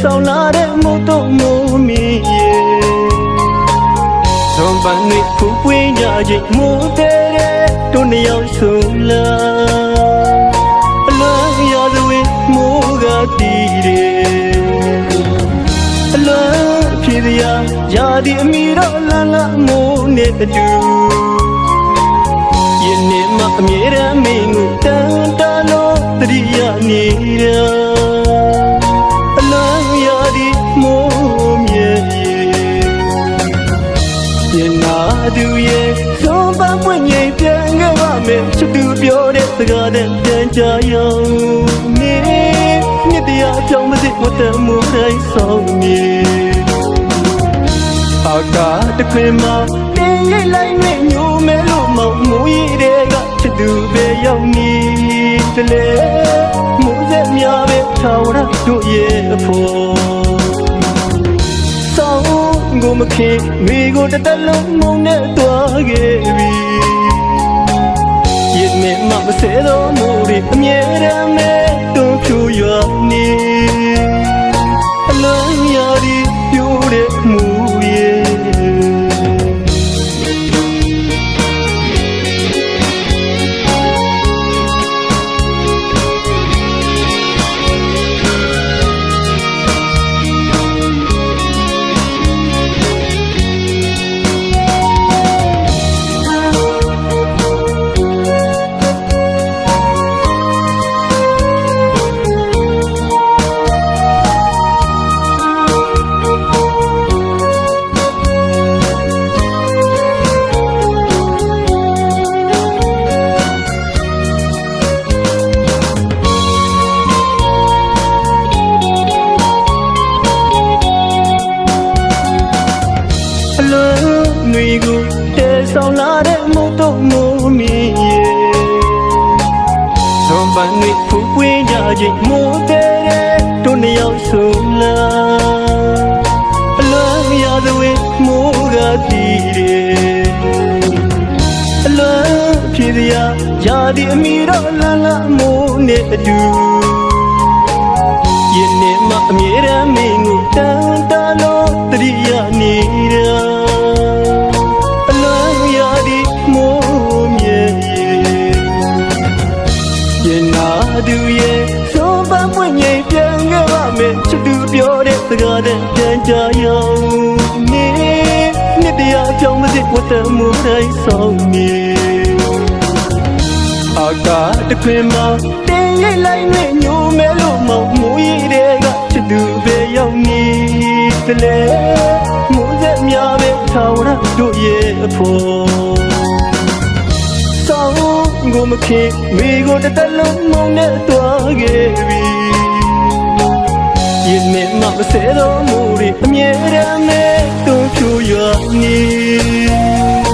ຫນွေကိုတဲဆောင်လာတဲ့မို့တော့မိုးမီရဲ့ဇွန်ပန်တွေဖူးပွင့်ကြချိန်မိုးတဲတဲ့တို့နှစ်ယောက်ဆုံးလာအလားရသဝေးမိုးကတီးတယ်အလားဖြစ်ရရာဒီအမီတော့လန်းလာမိုးနဲ့အတူယနေ့မှအမြဲတမ်းမင်းကိုတန်တလို့တရိယာနေတာအလားရာဒီ မိုးမြဲရဲ့ညနာသူရဲ့သုံးပန်းပွင့်ငိမ်ပြန်ခဲ့ပါမယ်ချစ်သူပြောတဲ့စကားနဲ့ပြန်ကြရအောင်နေမြစ်တရားအကြောင်းမသိမတမ်းမှုတိုင်းဆောင်မြေအာကာတခွင်မှာတင်းရိပ်လိုက်နဲ့ညိုမဲလို့မောင်မူရည်တွေကချစ်သူပဲရောက်နေတယ်လေမိုးစက်များပဲထာဝရတို့ရဲ့အဖို့ဆောင်းကို မခင်မိကိုတစ်သက်လုံးမုန်းနဲ့တွားခဲ့ပြီရင်နဲ့မမဆဲတော့မိုးတွေအမြဲတမ်း လုံးຫນွေကိုတဲဆောင်လာတဲ့မို့တော့မိုးမီရဲ့ဇွန်ပန်တွေဖူးပွင့်ကြချိန်မိုးတဲတဲ့တို့နှစ်ယောက်ဆုံးလာအလုံးရသဝေးမိုးကတီးတယ်အလုံးဖြစ်ရရာဒီအမီတော့လန်းလာမိုးနဲ့အတူ စကားနဲ့ပြန်ကြရအောင်နေနှစ်တရားအကြောင်းမသိဝတ်တမှုတိုင်းဆောင်နေအာကာတခွင်မှာတင်းရိပ်လိုက်နဲ့ညိုမဲလို့မောင်မူရည်တွေကချစ်သူပဲရောက်နေတယ်လေမိုးစက်များပဲထာဝရတို့ရဲ့အဖို့ဆောင်းကိုမခင်မိကိုတစ်သက်လုံးမုန်းနဲ့တွားခဲ့ပြီရင် နဲ့မမဆဲတော့မူတွေအမြဲတမ်းနဲ့တွန်းဖြူရွာနေ